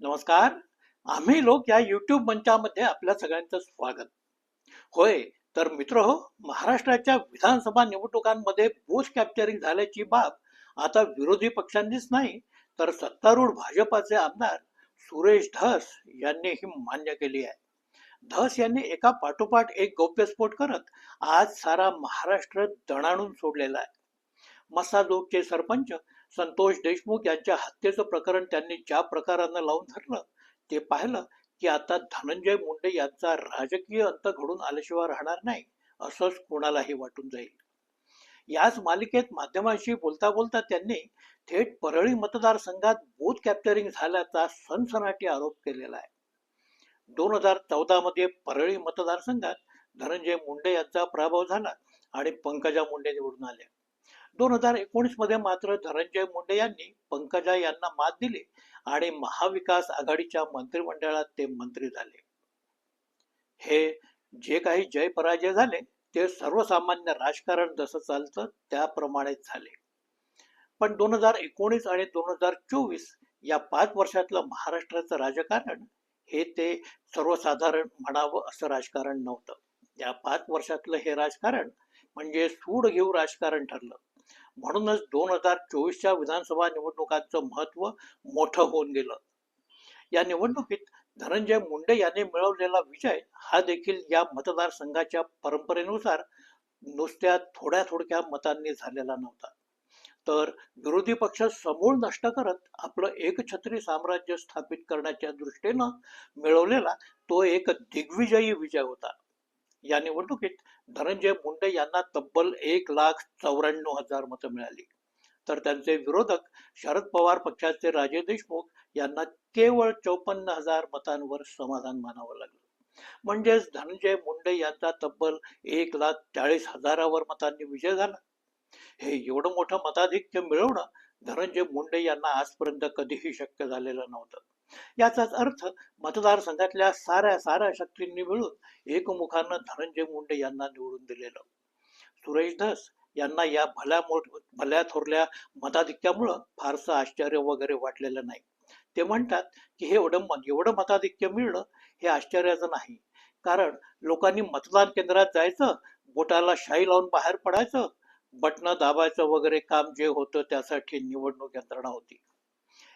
नमस्कार. आम्ही लोक या युट्यूब मंचामध्ये आपल्या सगळ्यांचं स्वागत. होय तर मित्र हो महाराष्ट्राच्या विधानसभा निवडणुकांमध्ये बोस कॅप्चरिंग झाल्याची बाब आता विरोधी पक्षांनीच नाही तर सत्तारूढ भाजपाचे आमदार सुरेश धस यांनी ही मान्य केली आहे. धस यांनी एका पाठोपाठ एक गौप्यस्फोट करत आज सारा महाराष्ट्र दणाणून सोडलेला आहे. मसाजोगचे सरपंच संतोष देशमुख यांच्या हत्येचं प्रकरण त्यांनी ज्या प्रकारानं लावून धरलं ते पाहिलं की आता धनंजय मुंडे यांचा राजकीय अंत घडून आल्याशिवाय राहणार नाही असंच कोणालाही वाटून जाईल. याच मालिकेत माध्यमांशी बोलता बोलता त्यांनी थेट परळी मतदारसंघात बूथ कॅप्चरिंग झाल्याचा सनसनाटी आरोप केलेला आहे. दोन हजार चौदा मध्ये परळी मतदारसंघात धनंजय मुंडे यांचा पराभव झाला आणि पंकजा मुंडे निवडून आल्या. दोन हजार एकोणीसमध्ये मात्र धनंजय मुंडे यांनी पंकजा यांना मात दिली आणि महाविकास आघाडीच्या मंत्रिमंडळात ते मंत्री झाले. हे जे काही जय पराजय झाले ते सर्वसामान्य राजकारण जसं चालतं त्याप्रमाणेच झाले. पण दोन हजार एकोणीस आणि दोन हजार चोवीस या पाच वर्षातलं महाराष्ट्राचं राजकारण हे ते सर्वसाधारण म्हणावं असं राजकारण नव्हतं. या पाच वर्षातलं हे राजकारण म्हणजे सूड घेऊ राजकारण ठरलं. म्हणूनच दोन हजार चोवीसच्या विधानसभा निवडणुकांचं महत्त्व मोठं होऊन गेलं. या निवडणुकीत धनंजय मुंडे यांनी मिळवलेला विजय हा देखील या मतदारसंघाच्या परंपरेनुसार नुसत्या थोड्या थोडक्या मतांनी झालेला नव्हता. तर विरोधी पक्ष समूळ नष्ट करत आपलं एकछत्री साम्राज्य स्थापित करण्याच्या दृष्टीनं मिळवलेला तो एक दिग्विजयी विजय होता. या निवडणुकीत धनंजय मुंडे यांना तब्बल एक लाख चौऱ्याण्णव हजार मतं मिळाली. तर त्यांचे विरोधक शरद पवार पक्षाचे राजे देशमुख यांना केवळ चौपन्न हजार मतांवर समाधान मानावं लागलं. म्हणजेच धनंजय मुंडे यांचा तब्बल एक लाख चाळीस हजारावर मतांनी विजय झाला. हे एवढं मोठं मताधिक्य मिळवणं धनंजय मुंडे यांना आजपर्यंत कधीही शक्य झालेलं नव्हतं. याचाच अर्थ मतदारसंघातल्या साऱ्या साऱ्या शक्तींनी मिळून एकमुखानं धनंजय मुंडे यांना निवडून दिलेलं. सुरेश धस यांना या भल्या मोठ भल्या थोरल्या मताधिक्यामुळं फारसं आश्चर्य वगैरे वाटलेलं नाही. ते म्हणतात की हे एवढं एवढं मताधिक्य मिळणं हे आश्चर्याचं नाही. कारण लोकांनी मतदान केंद्रात जायचं बोटाला शाई लावून बाहेर पडायचं बटणं दाबायचं वगैरे काम जे होतं त्यासाठी निवडणूक यंत्रणा होती.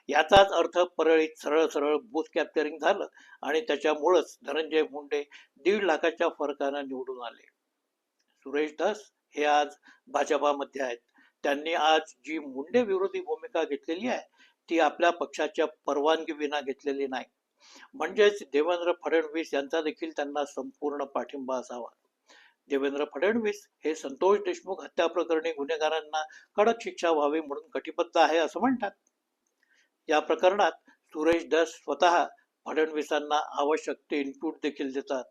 याचाच अर्थ परळीत सरळ सरळ बूथ कॅप्चरिंग झालं आणि त्याच्यामुळंच धनंजय मुंडे दीड लाखाच्या फरकानं निवडून आले. सुरेश धस हे आज भाजपामध्ये आहेत. त्यांनी आज जी मुंडे विरोधी भूमिका घेतलेली आहे ती आपल्या पक्षाच्या परवानगी विना घेतलेली नाही. म्हणजेच देवेंद्र फडणवीस यांचा देखील त्यांना संपूर्ण पाठिंबा असावा. देवेंद्र फडणवीस हे संतोष देशमुख हत्या प्रकरणी गुन्हेगारांना कडक शिक्षा व्हावी म्हणून कटिबद्ध आहे असं म्हणतात. या प्रकरणात सुरेश दस स्वतः फडणवीसांना आवश्यक ते इनपुट देखील देतात.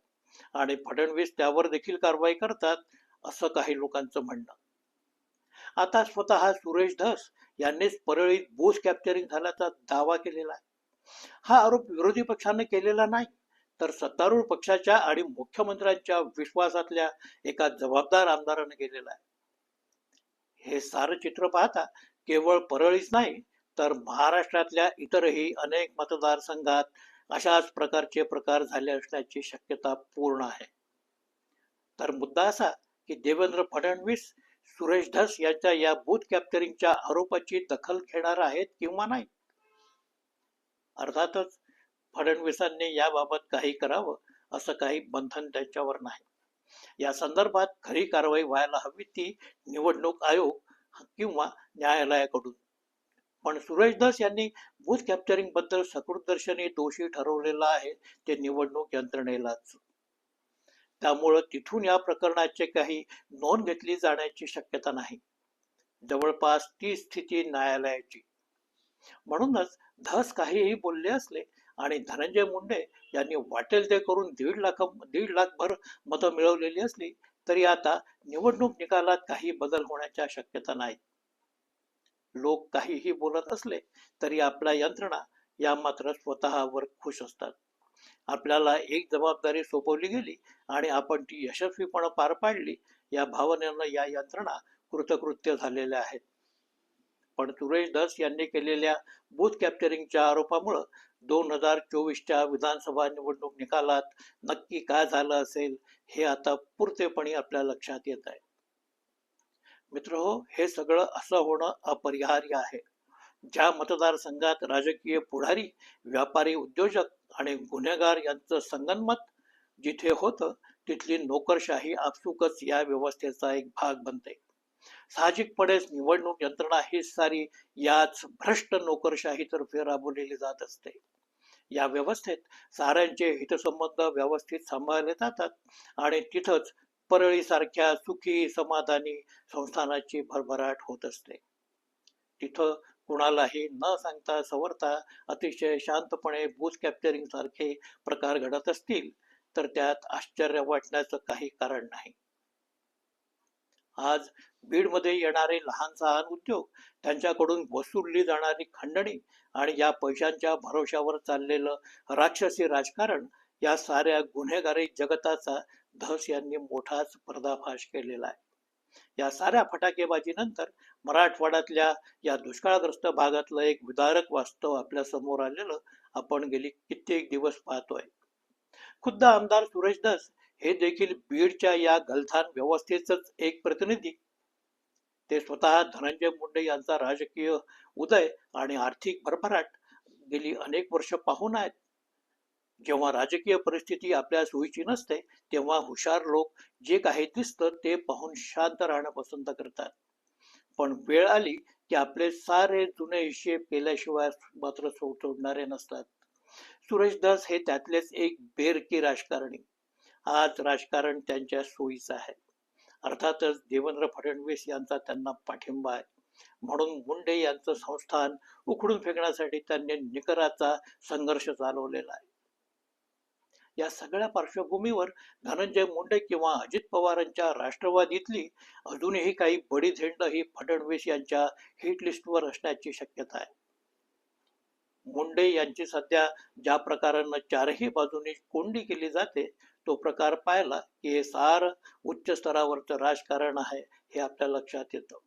आणि फडणवीस त्यावर देखील कारवाई करतात असं काही लोकांचं म्हणणं. आता स्वतः सुरेश धस यांनीच परळीत बोस कॅप्चरिंग झाल्याचा दावा केलेला आहे. हा आरोप विरोधी पक्षाने केलेला नाही तर सत्तारूढ पक्षाच्या आणि मुख्यमंत्र्यांच्या विश्वासातल्या एका जबाबदार आमदाराने केलेला आहे. हे सारं चित्र पाहता केवळ परळीच नाही तर महाराष्ट्रातल्या इतरही अनेक मतदारसंघात अशाच प्रकारचे प्रकार झाले असण्याची शक्यता पूर्ण आहे. तर मुद्दा असा की देवेंद्र फडणवीस सुरेश धस यांच्या या बूथ कॅप्चरिंगच्या आरोपाची दखल घेणार आहेत किंवा नाही? अर्थातच फडणवीसांनी याबाबत काही करावं असं काही बंधन त्यांच्यावर नाही. या संदर्भात खरी कारवाई व्हायला हवी ती निवडणूक आयोग किंवा न्यायालयाकडून. पण सुरेश यांनी बूथ कॅप्चरिंगबद्दल सकृतदर्शनी दोषी ठरवलेला आहे ते निवडणूक यंत्रणेलाच. त्यामुळं तिथून या प्रकरणाचे काही नोंद घेतली जाण्याची शक्यता नाही. जवळपास ती स्थिती न्यायालयाची. म्हणूनच धस काहीही बोलले असले आणि धनंजय मुंडे यांनी वाटेल ते करून दीड लाख दीड लाख भर मतं मिळवलेली असली तरी आता निवडणूक निकालात काही बदल होण्याच्या शक्यता नाहीत. लोक काहीही बोलत असले तरी आपल्या यंत्रणा या मात्र स्वतःवर खुश असतात. आपल्याला एक जबाबदारी सोपवली गेली आणि आपण ती यशस्वीपणे पार पाडली या भावनेनं या यंत्रणा कृतकृत्य झालेल्या आहेत. पण सुरेश दस यांनी केलेल्या बूथ कॅप्चरिंगच्या आरोपामुळं दोन हजार चोवीसच्या विधानसभा निवडणूक निकालात नक्की काय झालं असेल हे आता पुरतेपणी आपल्या लक्षात येत आहे. मित्र हो हे सगळं असं होणं अपरिहार्य आहे. ज्या मतदारसंघात राजकीय पुढारी व्यापारी उद्योजक आणि गुन्हेगार यांचं संगनमत जिथे होतं तिथली नोकरशाही आपसुकच या व्यवस्थेचा एक भाग बनते. साहजिकपणेच निवडणूक यंत्रणा ही सारी याच भ्रष्ट नोकरशाहीतर्फे राबवलेली जात असते. या व्यवस्थेत साऱ्यांचे हितसंबंध व्यवस्थित सांभाळले जातात आणि तिथंच परळीसारख्या सुखी समाधानी संस्थानाची भरभराट होत असते. तिथं कुणालाही न सांगता सवरता अतिशय शांतपणे बूथ कॅप्चरिंग सारखे प्रकार घडत असतील तर त्यात आश्चर्य वाटण्याचं काही कारण नाही. आज बीडमध्ये येणारे लहान सहान उद्योग त्यांच्याकडून वसुलली जाणारी खंडणी आणि या पैशांच्या भरोशावर चाललेलं राक्षसी राजकारण या साऱ्या गुन्हेगारी जगताचा धस यांनी मोठाच पर्दाफाश केलेला आहे. या साऱ्या फटाकेबाजीनंतर मराठवाड्यातल्या या दुष्काळग्रस्त भागातलं एक विदारक वास्तव आपल्यासमोर आलेलं आपण गेली कित्येक दिवस पाहतोय. खुद्द आमदार सुरेश दस हे देखील बीडच्या या गलथान व्यवस्थेचंच एक प्रतिनिधी. ते स्वतः धनंजय मुंडे यांचा राजकीय उदय आणि आर्थिक भरभराट गेली अनेक वर्ष पाहून आहेत. जेव्हा राजकीय परिस्थिती आपल्या सोयीची नसते तेव्हा हुशार लोक जे काही दिसतं ते पाहून शांत राहणं पसंत करतात. पण वेळ आली की आपले सारे जुने हिशेब केल्याशिवाय मात्र सोडणारे नसतात. सुरेशदास हे त्यातलेच एक बेरकी राजकारणी. आज राजकारण त्यांच्या सोयीचं आहे. अर्थातच देवेंद्र फडणवीस यांचा त्यांना पाठिंबा आहे. म्हणून मुंडे यांचं संस्थान उखडून फेकण्यासाठी त्यांनी निकराचा संघर्ष चालवलेला आहे. या सगळ्या पार्श्वभूमीवर धनंजय मुंडे किंवा अजित पवारांच्या राष्ट्रवादीतली अजूनही काही बडी झेंड ही फडणवीस यांच्या हिटलिस्टवर असण्याची शक्यता आहे. मुंडे यांची सध्या ज्या प्रकारानं चारही बाजूनी कोंडी केली जाते तो प्रकार पाहिला की हे सार उच्च स्तरावरचं राजकारण आहे हे आपल्या लक्षात येतं.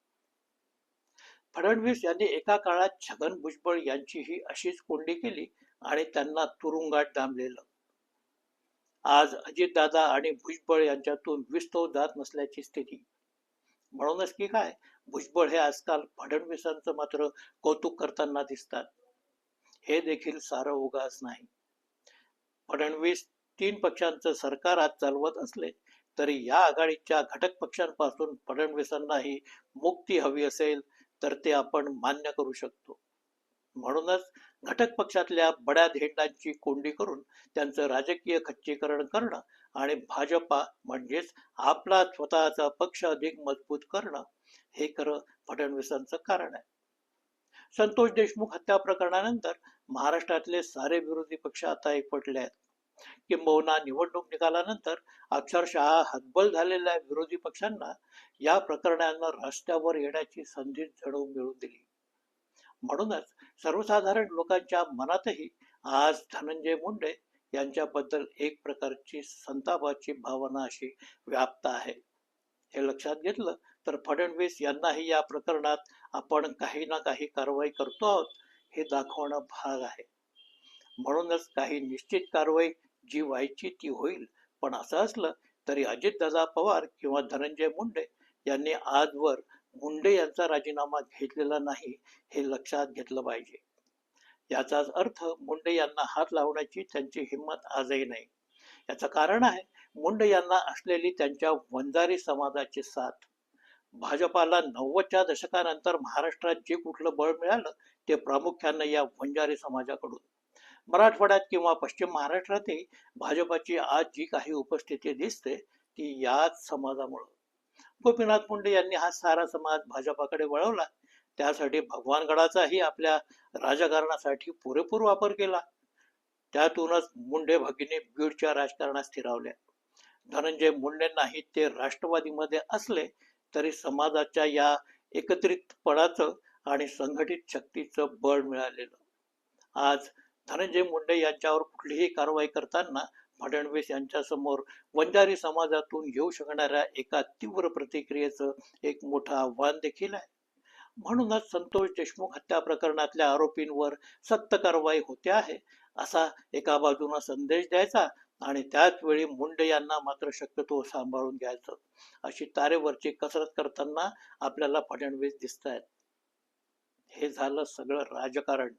फडणवीस यांनी एका काळात छगन भुजबळ यांचीही अशीच कोंडी केली आणि त्यांना तुरुंगात डांबलेलं. आज अजितदादा आणि भुजबळ यांच्यातून विस्तव जात नसल्याची स्थिती. म्हणूनच की काय भुजबळ हे आजकाल फडणवीसांचं मात्र कौतुक करताना दिसतात. हे देखील सारं उगाच नाही. फडणवीस तीन पक्षांचं सरकार आज चालवत असले तरी या आघाडीच्या घटक पक्षांपासून फडणवीसांनाही मुक्ती हवी असेल तर ते आपण मान्य करू शकतो. म्हणूनच घटक पक्षातल्या बड्या धेंडांची कोंडी करून त्यांचं राजकीय खच्चीकरण करणं आणि भाजपा म्हणजेच आपला स्वतःचा पक्ष अधिक मजबूत करणं हे खरं फडणवीसांचं कारण आहे. संतोष देशमुख हत्या प्रकरणानंतर महाराष्ट्रातले सारे विरोधी पक्ष आता एकवटले आहेत. किंबहुना निवडणूक निकालानंतर अक्षरशः हतबल झालेल्या विरोधी पक्षांना या प्रकरणांना रस्त्यावर येण्याची संधी जणू मिळून दिली. म्हणूनच सर्वसाधारण लोकांच्या मनातही आज धनंजय मुंडे यांच्याबद्दल एक प्रकारची संतापाची भावना अशी व्याप्त आहे. हे लक्षात घेतलं तर फडणवीस यांनाही या प्रकरणात आपण काही ना काही कारवाई करतो आहोत हे दाखवणं भाग आहे. म्हणूनच काही निश्चित कारवाई जी व्हायची ती होईल पण असं असलं तरी अजितदादा पवार किंवा धनंजय मुंडे यांनी आजवर मुंडे यांचा राजीनामा घेतलेला नाही हे लक्षात घेतलं पाहिजे. याचाच अर्थ मुंडे यांना हात लावण्याची त्यांची हिंमत आजही नाही. याचं कारण आहे मुंडे यांना असलेली त्यांच्या वंजारी समाजाची साथ. भाजपाला नव्वदच्या दशकानंतर महाराष्ट्रात जे कुठलं बळ मिळालं ते प्रामुख्यानं या वंजारी समाजाकडून. मराठवाड्यात किंवा पश्चिम महाराष्ट्रातही भाजपाची आज जी काही उपस्थिती दिसते ती याच समाजामुळं. गोपीनाथ मुंडे यांनी हा सारा समाज भाजपाकडे वळवला. त्यासाठी भगवानगडाचाही आपल्या राजकारणासाठी पुरेपूर वापर केला. त्यातूनच मुंडे भगिनी बीडच्या राजकारणात स्थिरावल्या. धनंजय मुंडेंनाही ते राष्ट्रवादीमध्ये असले तरी समाजाच्या या एकत्रितपणाचं आणि संघटित शक्तीचं बळ मिळालेलं. आज धनंजय मुंडे यांच्यावर कुठलीही कारवाई करताना फडणवीस यांच्या समोर वंजारी समाजातून येऊ शकणाऱ्या एका तीव्र प्रतिक्रियेचं एक मोठं आव्हान देखील आहे. म्हणूनच संतोष देशमुख हत्या प्रकरणातल्या आरोपींवर सक्त कारवाई होते आहे असा एका बाजूनं संदेश द्यायचा आणि त्याच वेळी मुंडे यांना मात्र शक्यतो सांभाळून घ्यायचं अशी तारेवरची कसरत करताना आपल्याला फडणवीस दिसत आहेत हे झालं सगळं राजकारण.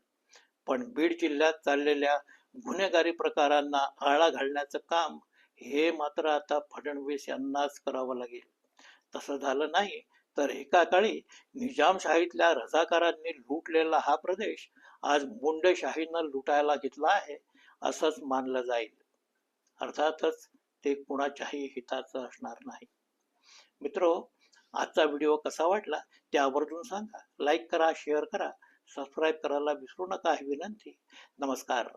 पण बीड जिल्ह्यात चाललेल्या गुन्हेगारी प्रकारांना आळा घालण्याचं काम हे मात्र आता फडणवीस यांनाच करावं लागेल. तसं झालं नाही तर एका काळी निजामशाहीतल्या रजाकारांनी लुटलेला हा प्रदेश आज मुंडेशाहीनं लुटायला घेतला आहे असंच मानलं जाईल. अर्थातच ते कुणाच्याही हिताचं असणार नाही. मित्रो आजचा व्हिडिओ कसा वाटला ते आवर्जून सांगा. लाईक करा शेअर करा सबस्क्राईब करायला विसरू नका ही विनंती. नमस्कार.